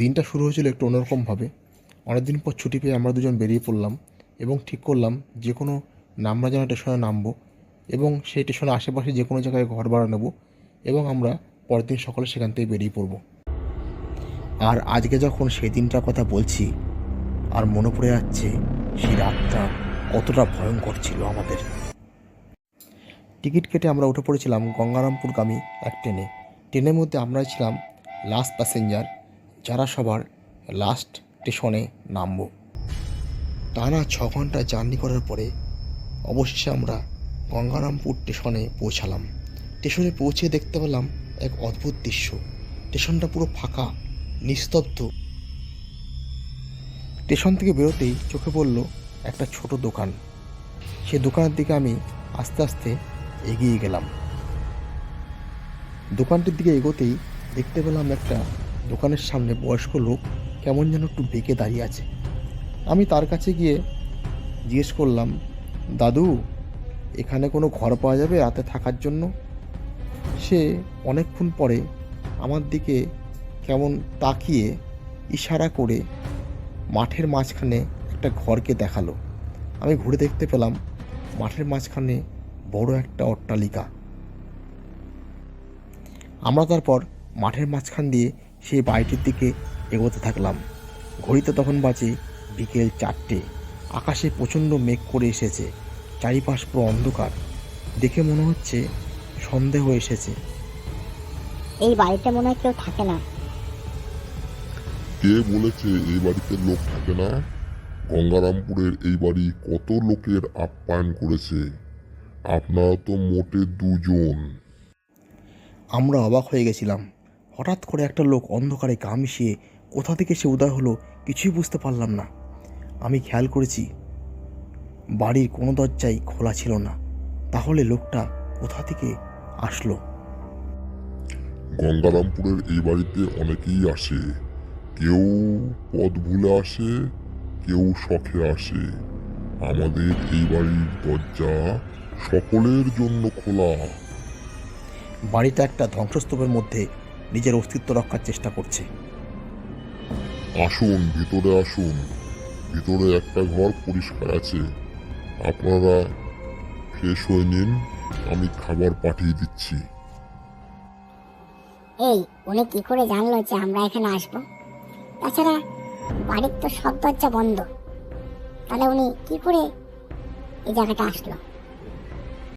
দিনটা শুরু হয়েছিল একটু অন্যরকমভাবে। অনেকদিন পর ছুটি পেয়ে আমরা দুজন বেরিয়ে পড়লাম এবং ঠিক করলাম যে কোনো নামরা যেন স্টেশনে নামবো এবং সেই স্টেশনের আশেপাশে যে কোনো জায়গায় ঘর ভাড়া নেব এবং আমরা পরের দিন সকালে সেখান থেকে বেরিয়ে পড়ব। আর আজকে যখন সেই দিনটার কথা বলছি, আর মনে পড়ে যাচ্ছে সেই রাতটা কতটা ভয়ঙ্কর ছিল আমাদের। টিকিট কেটে আমরা উঠে পড়েছিলাম গঙ্গারামপুরগামী এক ট্রেনে। ট্রেনের মধ্যে আমরা ছিলাম লাস্ট প্যাসেঞ্জার যারা সবার লাস্ট স্টেশনে নামবো। টানা ছ ঘণ্টা জার্নি করার পরে অবশেষে আমরা গঙ্গারামপুর স্টেশনে পৌঁছালাম। স্টেশনে পৌঁছে দেখতে পেলাম এক অদ্ভুত দৃশ্য। স্টেশনটা পুরো ফাঁকা, নিস্তব্ধ। স্টেশন থেকে বেরোতেই চোখে পড়ল একটা ছোট দোকান। সে দোকানের দিকে আমি আস্তে আস্তে এগিয়ে গেলাম। দোকানটির দিকে এগোতেই দেখতে পেলাম একটা দোকানের সামনে বয়স্ক লোক কেমন যেন একটু বেঁকে দাঁড়িয়ে আছে। আমি তার কাছে গিয়ে জিজ্ঞেস করলাম, দাদু, এখানে কোনো ঘর পাওয়া যাবে রাতে থাকার জন্য? সে অনেকক্ষণ পরে আমার দিকে কেমন তাকিয়ে ইশারা করে মাঠের মাঝখানে একটা ঘরকে দেখাল। আমি ঘুরে দেখতে পেলাম মাঠের মাঝখানে বড় একটা অট্টালিকা। আমরা তারপর মাঠের মাঝখান দিয়ে সেই বাড়িটির দিকে এগোতে থাকলাম। ঘড়িতে তখন বাজে বিকেল চারটে। আকাশে প্রচণ্ড মেঘ করে এসেছে। চারিপাশ পুরো অন্ধকার। দেখে মনে হচ্ছে সন্দেহ এসেছে। এই বাড়িতে মনে হয় কেউ থাকে না। কে বলেছে এই বাড়িতে লোক থাকে না? গঙ্গারামপুরের এই বাড়ি কত লোকের আপ্যায়ন করেছে? আপনারা তো মোটে দুজন। আমরা অবাক হয়ে গেছিলাম। হঠাৎ করে একটা লোক অন্ধকারে গা মিশিয়ে কোথা থেকে সে উদয় হলো কিছুই বুঝতে পারলাম না। আমি খেয়াল করেছি বাড়ির কোনো দরজাই খোলা ছিল না। তাহলে লোকটা কোথা থেকে আসলো? গঙ্গারামপুরের এই বাড়িতে অনেকেই আসে। কেউ পথ ভুলে আসে কেউ শখে আসে। আমাদের এই বাড়ির দরজা সকলের জন্য খোলা। বাড়িটা একটা ধ্বংসস্তূপের মধ্যে নিজের অস্তিত্ব রক্ষার চেষ্টা করছে। আসুন ভিতরে আসুন। ভিতরে একটা ঘর পরিষ্কার আছে। আপনারা ফ্রেশ হয়ে নিন আমি খাবার পাঠিয়ে দিচ্ছি। এই উনি কি করে জানলো যে আমরা এখানে আসব? তাছাড়া বাড়ির তো সব দরজা বন্ধ। তাহলে উনি কি করে এই জায়গাটা আসলো?